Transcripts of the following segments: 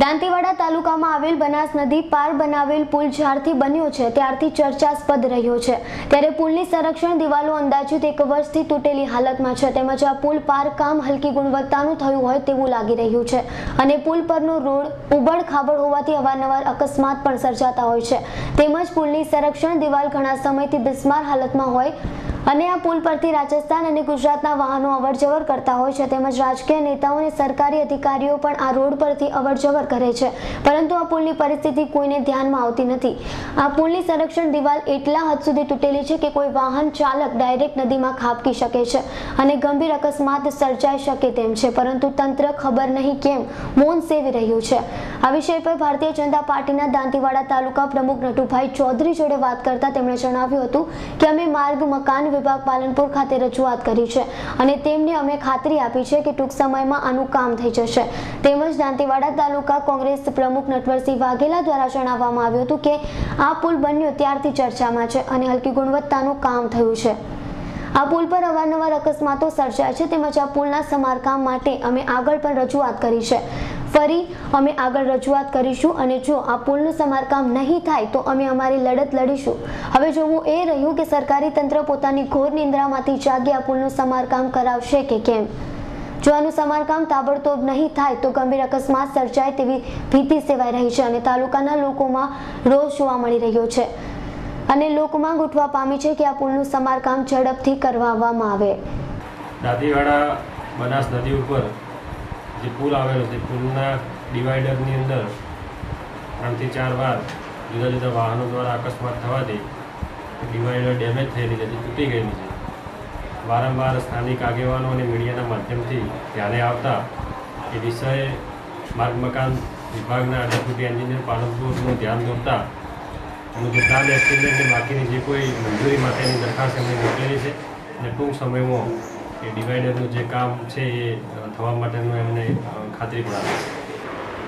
દાંતીવાડા તાલુકામાં આવેલ બનાસ નદી પાર બનાવેલ પુલ જ્યારથી બન્યો છે, ત્યારથી ચર્ચાસ્પદ રહ્યો છે. ત્યારે પુલની સંરક્ષણ દિવાલો અંદાજિત એક વર્ષથી તૂટેલી હાલતમાં છે, તેમજ આ પુલ પાર કામ હલકી ગુણવત્તાનું થયું હોય તેવું લાગી રહ્યું છે. અને પુલ પરનો રોડ ઉબડ ખાબડ હોવાથી અવારનવાર અકસ્માત પણ સર્જાતા હોય છે. તેમજ પુલની સંરક્ષણ દિવાલ ઘણા સમયથી બિસ્માર હાલતમાં હોય અને આ પુલ પરથી રાજસ્થાન અને ગુજરાતના વાહનો અવરજવર કરતા હોય છે તેમજ રાજકીય નેતાઓ અને સરકારી અધિકારીઓ પણ આ રોડ પરથી અવરજવર કરે છે. પરંતુ આ પુલની પરિસ્થિતિ કોઈને ધ્યાનમાં આવતી નથી. આ પુલની સંરક્ષણ દિવાલ એટલા હદ સુધી તૂટેલી છે કે કોઈ વાહન ચાલક ડાયરેક્ટ નદીમાં ખાબકી શકે છે અને ગંભીર અકસ્માત સર્જાઈ શકે તેમ છે. પરંતુ તંત્ર ખબર નહીં કેમ મૌન સેવી રહ્યું છે. આ વિષય પર ભારતીય જનતા પાર્ટીના દાંતીવાડા તાલુકા પ્રમુખ નટુભાઈ ચૌધરી જોડે વાત કરતા તેમણે જણાવ્યું હતું કે અમે માર્ગ, મકાન વિભાગ પાલનપુર ખાતે રજૂઆત કરી છે અને તેમને અમે ખાતરી આપી છે કે ટૂંક સમયમાં આનું કામ થઈ જશે. તેમજ દાંતીવાડા તાલુકા કોંગ્રેસ પ્રમુખ નટવરસિંહ વાઘેલા દ્વારા જણાવવામાં આવ્યું હતું કે આ પુલ બન્યો ત્યારથી ચર્ચામાં છે અને હલકી ગુણવત્તાનું કામ થયું છે. આ પુલ પર અવારનવાર અકસ્માતો સર્જાય છે તેમજ આ પુલના સમારકામ માટે અમે આગળ પણ રજૂઆત કરી છે. ફરી અમે આગળ રજૂઆત કરીશું અને જો આ પુલનું સમારકામ નહીં થાય તો અમે અમારી લડત લડીશું. હવે જોવું એ રહ્યું કે સરકારી તંત્ર પોતાની ઘોર નિંદ્રામાંથી જાગી આ પુલનું સમારકામ કરાવશે કે કેમ? જો આનું સમારકામ તાબડતોબ નહીં થાય તો ગંભીર અકસ્માત સર્જાય તેવી ભીતિ સેવાઈ રહી છે અને તાલુકાના લોકોમાં રોષ જોવા મળી રહ્યો છે. અને લોકોમાં ઉઠવા પામી છે કે આ પુલનું સમારકામ ઝડપથી કરવામાં આવે. દાદીવાડા બનાસ નદી ઉપર જે પુલ આવેલો છે, પુલના ડિવાઈડરની અંદર ત્રણથી ચાર વાર જુદા જુદા વાહનો દ્વારા અકસ્માત થવાથી ડિવાઈડર ડેમેજ થયેલી છે તૂટી ગયેલી છે. વારંવાર સ્થાનિક આગેવાનો અને મીડિયાના માધ્યમથી ધ્યાને આવતા એ વિષય માર્ગ મકાન વિભાગના ડેપ્યુટી એન્જિનિયર પાલનપુરનું ધ્યાન દોરતા એનું જે પ્લાન એસ્ટિમેટ બાકીની જે કોઈ મંજૂરી માટેની દરખાસ્ત એમણે મોકલેલી છે, અને ટૂંક સમયમાં એ ડિવાઈડરનું જે કામ છે એ થવા માટેનું એમને ખાતરી પણ આપી છે.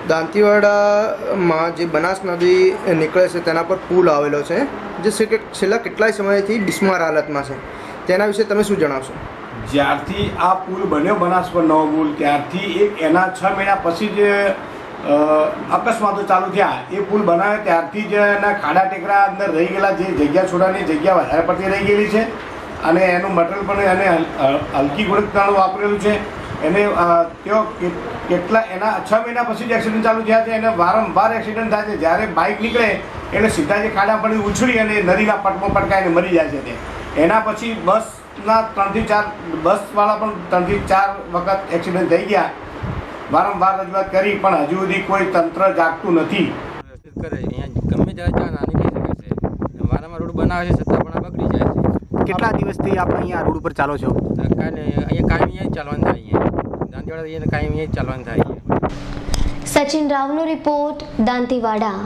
દાંતીવાડામાં જે બનાસ નદી નીકળે છે તેના પર પુલ આવેલો છે જે છે કે છેલ્લા કેટલાય સમયથી બિસ્માર હાલતમાં છે. તેના વિશે તમે શું જણાવશો? જ્યારથી આ પુલ બન્યો બનાસ પર નવો પુલ ત્યારથી એક એના છ મહિના પછી જે અકસ્માતો ચાલુ થયા એ પુલ બનાવ્યો ત્યારથી જ એના ખાડા ટેકરા અંદર રહી ગયેલા જે જગ્યા છોડાની જગ્યા વધારે પડતી રહી ગયેલી છે. અને એનું મટીરિયલ પણ એને હલ- હલ- હલકી ગુણવત્તાનું વાપરેલું છે. એને તેઓ કેટલા, એના છ મહિના પછી જ એક્સિડન્ટ ચાલુ થયા છે, એને વારંવાર એક્સિડન્ટ થાય છે. જ્યારે બાઇક નીકળે, એટલે સીધા જે ખાડા પડી ઉછળી અને નદીના પટમાં પટકાઈને મરી જાય છે તે. એના પછી બસના ત્રણથી ચાર, બસવાળા પણ ત્રણથી ચાર વખત એક્સિડન્ટ થઈ ગયા. વારંવાર રજૂઆત કરી, પણ હજુ સુધી કોઈ તંત્ર જાગતું નથી. કરે, અહીંયા ગમે ત્યારે ચા નાની છે. વારંવાર રોડ બનાવે છે છતાં પણ આ બગડી જાય છે કેટલા દિવસથી આપણે અહીંયા રોડ ઉપર ચાલો છો? અહીંયા કાયમ અહીંયા ચાલવાનું થાય અહીંયા. દાંતીવાડા અહીંયા કાયમ અહીંયા ચાલવાનું થાય સચિન રાવનો રિપોર્ટ દાંતીવાડા.